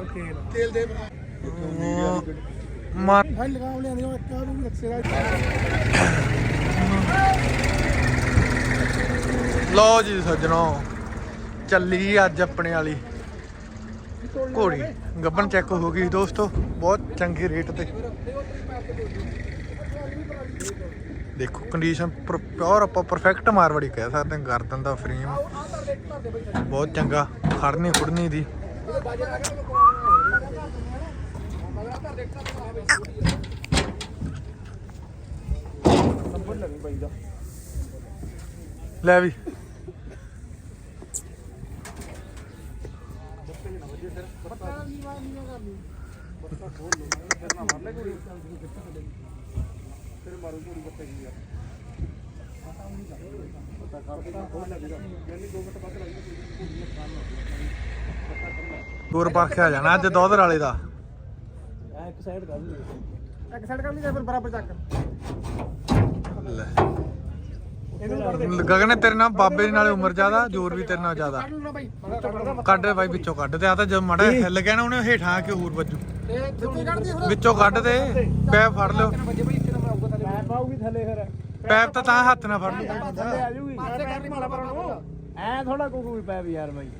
ਯਾਰ ਕੇਲ ਤੇਲ ਦੇ ਮਾਰ ਹਾਂ ਲਗਾਉ ਲਿਆਂਦੇ ਉਹ ਇੱਕ ਨੂੰ ਵੀ ਰੱਖੇ ਦਾ ਲਓ ਜੀ ਸੱਜਣੋ ਚੱਲੀ ਅੱਜ ਆਪਣੇ ਵਾਲੀ ਘੋੜੀ। ਗੱਬਨ ਚੈੱਕ ਹੋ ਗਈ ਦੋਸਤੋ ਬਹੁਤ ਚੰਗੇ ਰੇਟ ਤੇ। ਦੇਖੋ ਕੰਡੀਸ਼ਨ ਪਿਓਰ ਆਪਾਂ ਪਰਫੈਕਟ ਮਾਰਵਾੜੀ ਕਹਿ ਸਕਦੇ ਹਾਂ ਗਰਦਨ ਦਾ ਫਰੇਮ ਬਹੁਤ ਚੰਗਾ ਖੜਨੀ ਖੁੜਨੀ ਦਾ। ਲੈ ਵੀ। ਫਿਰ ਮਾਰੂ ਪੂਰੀ ਬੱਤੇ ਕੀ ਯਾਰ ਪਤਾ ਕਰ ਪਤਾ ਲੱਗੇਗਾ ਯਾਨੀ 2 ਮਿੰਟ ਬਾਅਦ ਲੱਗੇਗਾ ਦੂਰ ਪਰਖਿਆ ਜਾਣਾ ਅੱਜ ਦੋਧਰ ਵਾਲੇ ਦਾ। ਇੱਕ ਸਾਈਡ ਕਰ ਲਈ। ਇੱਕ ਸਾਈਡ ਕਰ ਲਈ ਜਾਂ ਫਿਰ ਬਰਾਬਰ ਚੱਕ। ਲੈ। ਗਗਨ ਤੇਰੇ ਨਾਲ ਬਾਬੇ ਦੇ ਨਾਲੇ ਉਮਰ ਜ਼ਿਆਦਾ ਜ਼ੋਰ ਵੀ ਤੇਰੇ ਨਾਲ ਜ਼ਿਆਦਾ। ਕੱਢ ਬਾਈ। ਵਿੱਚੋਂ ਕੱਢ ਦਾ ਕੱਢ ਬਾਈ ਵਿੱਚੋਂ ਕੱਢ ਦੇ ਆ ਤਾਂ ਜਦ ਮੜਾ ਹਿੱਲ ਗਿਆ ਨਾ ਉਹਨੇ ਹੇਠਾਂ ਆ ਕੇ ਹੋਰ ਵੱਜੂ। ਤੇ ਵਿੱਚੋਂ ਕੱਢ ਦੀ ਪੈਪ ਫੜ ਲਿਓ। ਪੈਪ ਆਊਗੀ ਥੱਲੇ। ਫਿਰ। ਪੈਪ ਤਾਂ ਤਾਂ ਹੱਥ ਨਾਲ ਫੜ ਲਓ। ਐ ਥੋੜਾ ਵੀ ਪੈਪ ਯਾਰ ਬਾਈ।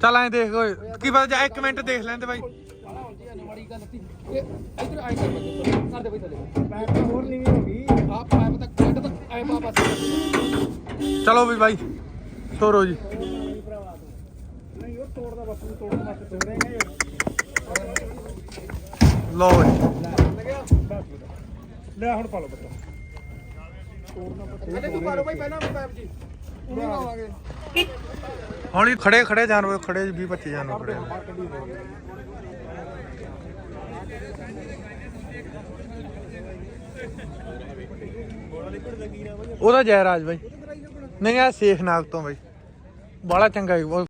ਚੱਲ ਐਂ ਦੇਖ ਓਏ ਕੀ ਪਤਾ ਜਾ ਇੱਕ ਮਿੰਟ ਦੇਖ ਲੈਂਦੇ ਬਾਈ ਕਾਲਾ ਹੁੰਦੀ ਆ ਨਵਾੜੀ ਗੱਲ ਤੀ ਇਹ ਇਧਰ ਆਈ ਕਰ ਬੱਜੇ ਕਰ ਦੇ ਬਾਈ। ਥੱਲੇ ਪੈਪ ਤਾਂ ਹੋਰ ਨੀਵੀਂ ਹੋ ਗਈ ਆ ਪੈਪ ਤਾਂ ਕੱਢ ਤਾਂ ਐ ਪਾ ਪਾਸੇ ਚਲੋ ਵੀ ਬਾਈ ਤੋਰੋ ਜੀ। ਨਹੀਂ ਉਹ ਤੋੜਦਾ ਬਸ ਨੂੰ ਤੋੜਨ ਵਾਸਤੇ ਤੋੜੇਗਾ ਯਾਰ ਲਓ ਜੀ। ਲੱਗਿਆ ਲੈ ਹੁਣ ਪਾ ਲਓ ਬੱਚਾ। ਤੋੜਨਾ ਤੂੰ ਪਾਰੋ ਬਾਈ ਪਹਿਲਾਂ ਪੈਪ ਜੀ। ਉਹਨੂੰ ਲਾਵਾਂਗੇ। ਹੌਲੀ ਖੜੇ ਖੜੇ ਜਾਨਵਰ, ਖੜੇ 20 25 ਜਾਨਵਰ ਖੜੇ ਨੇ। ਉਹਦਾ ਜੈਰਾਜ ਬਾਈ। ਨਹੀਂ ਆ ਸੇਖ ਨਾਗ ਤੋਂ ਬਾਈ। ਬੜਾ ਚੰਗਾ ਹੈ